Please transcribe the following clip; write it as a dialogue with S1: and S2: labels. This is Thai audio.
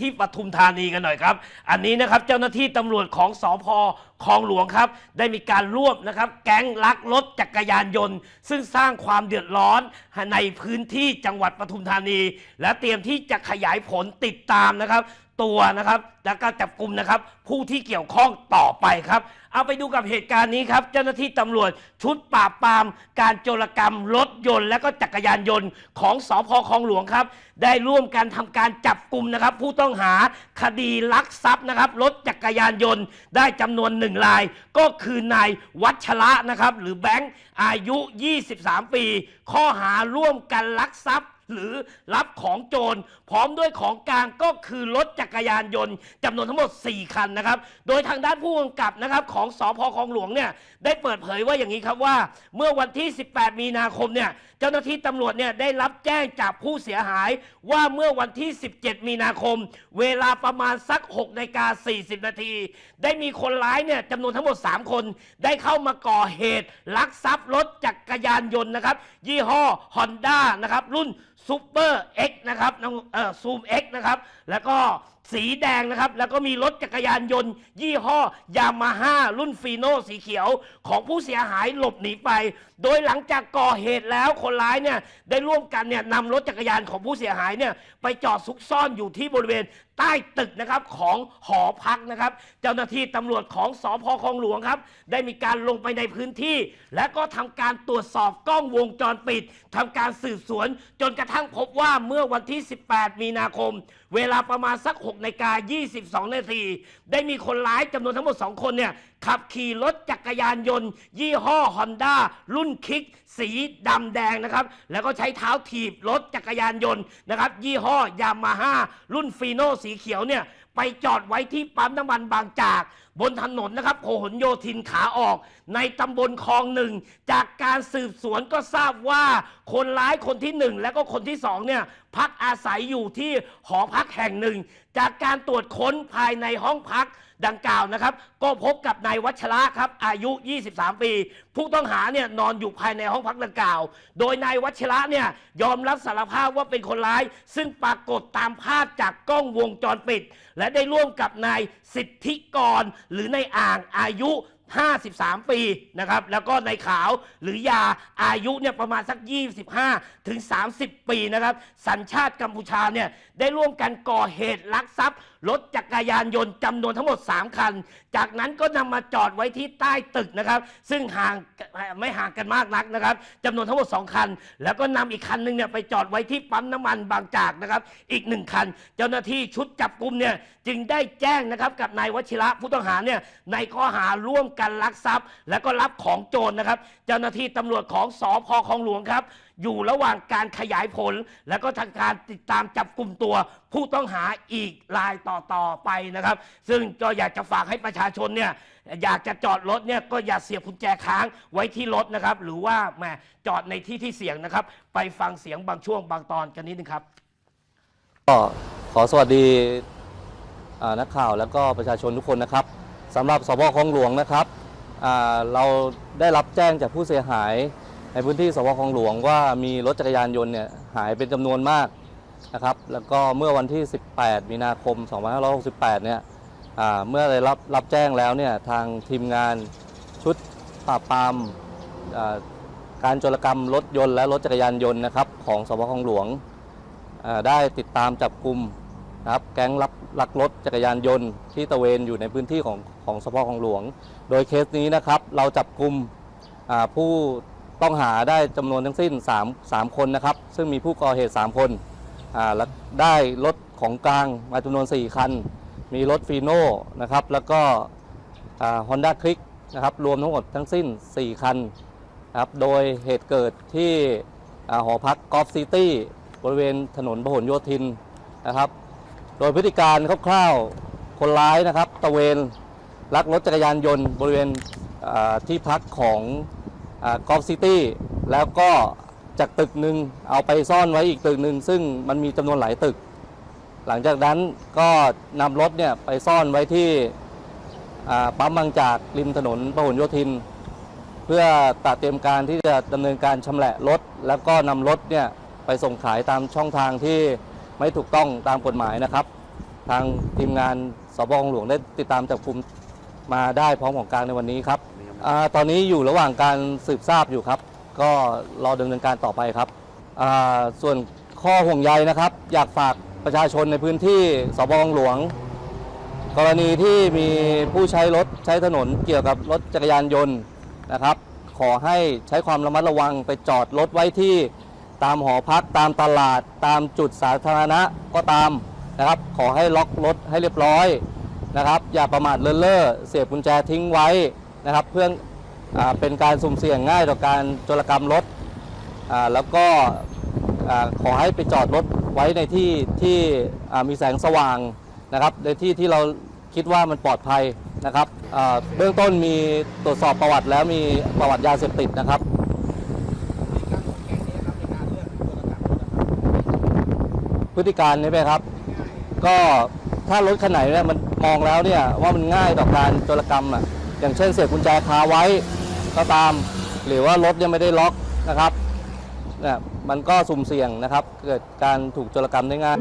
S1: ที่ปทุมธานีกันหน่อยครับ อันนี้นะครับเจ้าหน้าที่ตำรวจของสอพ คลองหลวงครับ ได้มีการรวบนะครับ แก๊งลักรถจักรยานยนต์ ซึ่งสร้างความเดือดร้อนในพื้นที่จังหวัดปทุมธานี และเตรียมที่จะขยายผลติดตามนะครับ ตัวนะครับแล้วก็จับกลุ่มนะครับ ผู้ที่เกี่ยวข้องต่อไปครับ เอาไปดูกับเหตุการณ์นี้ครับ เจ้าหน้าที่ตำรวจชุดปราบปราม การโจรกรรมรถยนต์ และก็จักรยานยนต์ของสอพคลองหลวงครับ ได้ร่วมกันทำการจับกลุ่มนะครับ ผู้ต้องหาคดีลักทรัพย์นะครับรถจักรยานยนต์ได้จำนวนหนึ่งรายก็คือนายวัชระนะครับ หรือแบงค์อายุ 23 ปี ข้อหาร่วมกันลักทรัพย์ หรือรับของโจร พร้อมด้วยของกลางก็คือรถจักรยานยนต์จำนวนทั้งหมด 4 คันนะครับ โดยทางด้านผู้กำกับนะครับของสอพคลองหลวงเนี่ยได้เปิดเผยว่าอย่างนี้ครับว่า เมื่อวันที่ 18 มีนาคมเนี่ยเจ้าหน้าที่ตำรวจเนี่ยได้รับแจ้งจากผู้เสียหาย ว่าเมื่อวันที่ 17 มีนาคม เวลาประมาณสัก6นาฬิกา40 นาที ได้มีคนร้ายเนี่ยจำนวนทั้งหมด 3 คน ได้เข้ามาก่อเหตุลักทรัพย์รถจักรยานยนต์นะครับ ยี่ห้อ Honda นะครับรุ่น ซูเปอร์เอ็กนะครับเอ่อซูม X นะครับ แล้วก็ สีแดงนะครับ แล้วก็มีรถจักรยานยนต์ ยี่ห้อยามาฮ่ารุ่นฟีโนสีเขียวของผู้เสียหายหลบหนีไป โดยหลังจากก่อเหตุแล้วคนร้ายเนี่ยได้ร่วมกันเนี่ยนำรถจักรยานของผู้เสียหายเนี่ยไปจอดซุกซ่อนอยู่ที่บริเวณใต้ตึกนะครับของหอพักนะครับ เจ้าหน้าที่ตำรวจของสอพคลองหลวงครับ ได้มีการลงไปในพื้นที่ และก็ทำการตรวจสอบกล้องวงจรปิดทำการสืบสวน จนกระทั่งพบว่าเมื่อวันที่ 18 มีนาคม เวลาประมาณสัก6นาฬิกา22นาทีได้มีคนร้ายจำนวนทั้งหมด 2 คนเนี่ยขับขี่รถจักรยานยนต์ ยี่ห้อ Honda รุ่นคิก สีดำแดงนะครับ แล้วก็ใช้เท้าถีบรถจักรยานยนต์นะครับ ยี่ห้อยามาฮ่ารุ่นฟีโนสีเขียวเนี่ยไปจอดไว้ที่ปั๊มน้ำมันบางจาก บนถนนนะครับพหลโยธินขาออก ในตำบลคลองหนึ่ง จากการสืบสวนก็ทราบว่าคนร้ายคนที่หนึ่งและก็คนที่สองเนี่ยพักอาศัยอยู่ที่หอพักแห่งหนึ่ง จากการตรวจค้นภายในห้องพักดังกล่าวนะครับ ก็พบกับนายวัชระครับอายุ 23 ปี ผู้ต้องหาเนี่ยนอนอยู่ภายในห้องพักดังกล่าว โดยนายวัชระเนี่ยยอมรับสารภาพว่าเป็นคนร้าย ซึ่งปรากฏตามภาพจากกล้องวงจรปิด และได้ร่วมกับนายสิทธิกร หรือนายอ่างอายุ 53 ปีนะครับ แล้วก็ในขาวหรือยาอายุเนี่ยประมาณสัก 25 ถึง 30 ปีนะครับ สัญชาติกัมพูชาเนี่ยได้ร่วมกันก่อเหตุลักทรัพย์ รถจักรยานยนต์จำนวนทั้งหมด 3 คัน จากนั้นก็นำมาจอดไว้ที่ใต้ตึกนะครับ ซึ่งห่างไม่ห่างกันมากนักนะครับจำนวนทั้งหมด 2 คัน แล้วก็นำอีกคันหนึงเนี่ยไปจอดไว้ที่ปั๊มน้ำมันบางจากนะครับอีกหนึ่งคัน เจ้าหน้าที่ชุดจับกลุ่มเนี่ยจึงได้แจ้งนะครับกับนายวชิระผู้ต้องหาเนี่ยในข้อหาร่วมกันลักทรัพย์ และก็รับของโจรนะครับ เจ้าหน้าที่ตำรวจของสอพคลองหลวงครับ อยู่ระหว่างการขยายผล และก็ทางการติดตามจับกลุ่มตัว ผู้ต้องหาอีกรายต่อๆไปนะครับ ซึ่งก็อยากจะฝากให้ประชาชนเนี่ยอยากจะจอดรถเนี่ยก็อย่าเสียบกุญแจค้างไว้ที่รถนะครับ หรือว่าแหมจอดในที่ที่เสี่ยงนะครับ ไปฟังเสียงบางช่วงบางตอนกันนิดนึงครับ
S2: ก็ขอสวัสดีอ่านักข่าวแล้วก็ประชาชนทุกคนนะครับสำหรับสพคลองหลวงนะครับอ่าเราได้รับแจ้งจากผู้เสียหาย ในพื้นที่สพคลองหลวงว่ามีรถจักรยานยนต์เนี่ยหายเป็นจำนวนมากนะครับ แล้วก็เมื่อวันที่ 18 มีนาคม 2568 เนี่ยเมื่อได้รับรับแจ้งแล้วเนี่ยทางทีมงานชุดปราบปรามการโจรกรรมรถยนต์และรถจักรยานยนต์นะครับของสพคลองหลวงได้ติดตามจับกลุ่มนะครับแก๊งลักลักรถจักรยานยนต์ที่ตระเวนอยู่ในพื้นที่ของของสพคลองหลวง โดยเคสนี้นะครับเราจับกลุ่มผู้ ต้องหาได้จำนวนทั้งสิ้น 3 3 คนนะครับ ซึ่งมีผู้ก่อเหตุ 3 คนอ่าแล้วได้รถของกลางมาจำนวน 4 คัน มีรถฟีโน่นะครับ แล้วก็ฮอนด้าคลิกนะครับ รวมทั้งหมดทั้งสิ้น 4 คันครับ โดยเหตุเกิดที่หอพักกอล์ฟซิตี้บริเวณถนนพหลโยธินนะครับ โดยพฤติการคร่าวๆ คนร้ายนะครับ ตะเวนลักรถจักรยานยนต์บริเวณที่พักของ กอล์ฟซิตี้แล้วก็จากตึกหนึ่งเอาไปซ่อนไว้อีกตึกหนึ่งซึ่งมันมีจำนวนหลายตึก หลังจากนั้นก็นำรถเนี่ยไปซ่อนไว้ที่ปั๊มบางจากริมถนนพหลโยธิน เพื่อตัดเตรียมการที่จะดำเนินการชำแหละรถ แล้วก็นำรถเนี่ยไปส่งขายตามช่องทางที่ไม่ถูกต้องตามกฎหมายนะครับ ทางทีมงานสบองหลวงได้ติดตามจับกลุ่มมาได้พร้อมของกลางในวันนี้ครับ อาตอนนี้อยู่ระหว่างการสืบทราบอยู่ครับ ก็รอดำเนินการต่อไปครับอ่าส่วนข้อห่วงใยนะครับ อยากฝากประชาชนในพื้นที่สบองหลวง กรณีที่มีผู้ใช้รถใช้ถนนเกี่ยวกับรถจักรยานยนต์นะครับ ขอให้ใช้ความระมัดระวังไปจอดรถไว้ที่ตามหอพักตามตลาดตามจุดสาธารณะก็ตามนะครับ ขอให้ล็อกรถให้เรียบร้อยนะครับ อย่าประมาทเลินเล่อเสียบกุญแจทิ้งไว้ นะครับเพื่ออเป็นการสุ่มเสี่ยงง่ายต่อการโจรกรรมรถแล้วก็ขอให้ไปจอดรถไว้ในที่ที่มีแสงสว่างนะครับ ในที่ที่เราคิดว่ามันปลอดภัยนะครับเบื้องต้นมีตรวจสอบประวัติแล้วมีประวัติยาเสพติดนะครับพฤติการนี้ไหมครับ ก็ถ้ารถคันไหนเนี่ยมันมองแล้วเนี่ยว่ามันง่ายต่อการโจรกรรมอะ อย่างเช่นเสียบกุญแจคาไว้ก็ตาม หรือว่ารถยังไม่ได้ล็อกนะครับเนี่ยมันก็สุ่มเสี่ยงนะครับ เกิดการถูกโจรกรรมได้ง่าย